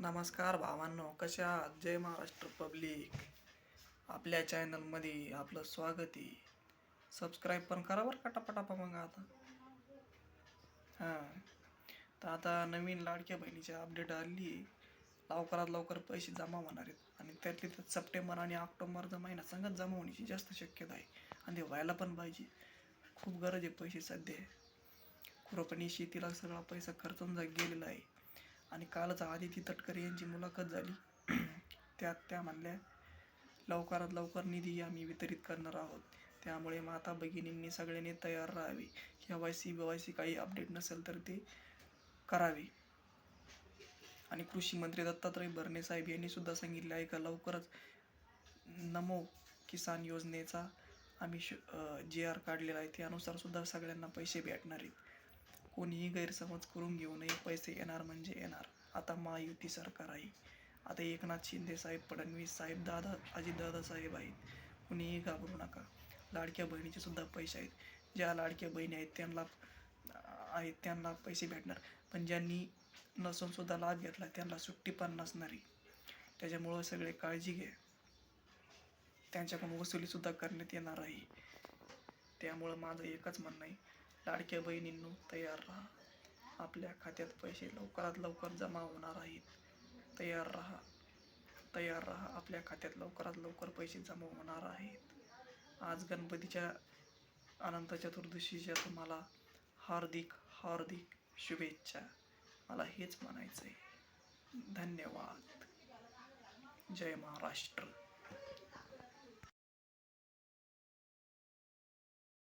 नमस्कार भावांनो कशा आहात? जय महाराष्ट्र पब्लिक. आपल्या चॅनलमध्ये आपलं स्वागत आहे. सबस्क्राईब पण करा बरं का टपाटापा मग आता. हां. तर आता नवीन लाडक्या बहिणीची अपडेट आली लवकरात लवकर पैसे जमा होणार आहेत. आणि त्यातली त्यात सप्टेंबर आणि ऑक्टोबरचा महिना संगत जमा होण्याची जास्त शक्यता आहे. आणि ते व्हायला पण पाहिजे. खूप गरज आहे पैसे सध्या. खुरपणी शेतीला सगळा पैसा खर्चून जा गेलेला आहे. आणि कालच आदिती तटकरे यांची मुलाखत झाली. त्यात त्या म्हणल्या लवकरात लवकर निधी आम्ही वितरित करणार आहोत. त्यामुळे माता भगिनींनी सगळ्यांनी तयार राहावे. K Y C B Y C काही अपडेट नसेल तर ते करावे. आणि कृषी मंत्री दत्तात्रय भरणे साहेब यांनी सुद्धा सांगितले आहे का लवकरच नमो किसान योजनेचा आम्ही श जे आर काढलेला आहे त्यानुसार सुद्धा सगळ्यांना पैसे भेटणार आहेत. कोणीही गैरसमज करून घेऊ नये पैसे येणार म्हणजे येणार. आता महायुती सरकार आहे. आता एकनाथ शिंदे साहेब फडणवीस साहेब दादा अजितदादा साहेब आहेत. कुणीही घाबरू नका. लाडक्या बहिणीचे सुद्धा पैसे आहेत. ज्या लाडक्या बहिणी आहेत त्यांना आहेत त्यांना पैसे भेटणार. पण ज्यांनी नसून सुद्धा लाभ घेतला त्यांना सुट्टी पण नसणारी त्याच्यामुळं सगळे काळजी घ्या. त्यांच्याकडून वसुलीसुद्धा करण्यात येणार आहे. त्यामुळं माझं एकच म्हणणं आहे. लाडक्या बहिणींनो तयार राहा. आपल्या खात्यात पैसे लवकरात लवकर जमा होणार आहेत. तयार राहा. तयार राहा. आपल्या खात्यात लवकरात लवकर पैसे जमा होणार आहेत. आज गणपतीच्या अनंत चतुर्दशीच्या तुम्हाला हार्दिक हार्दिक शुभेच्छा. मला हेच म्हणायचं आहे धन्यवाद. जय महाराष्ट्र.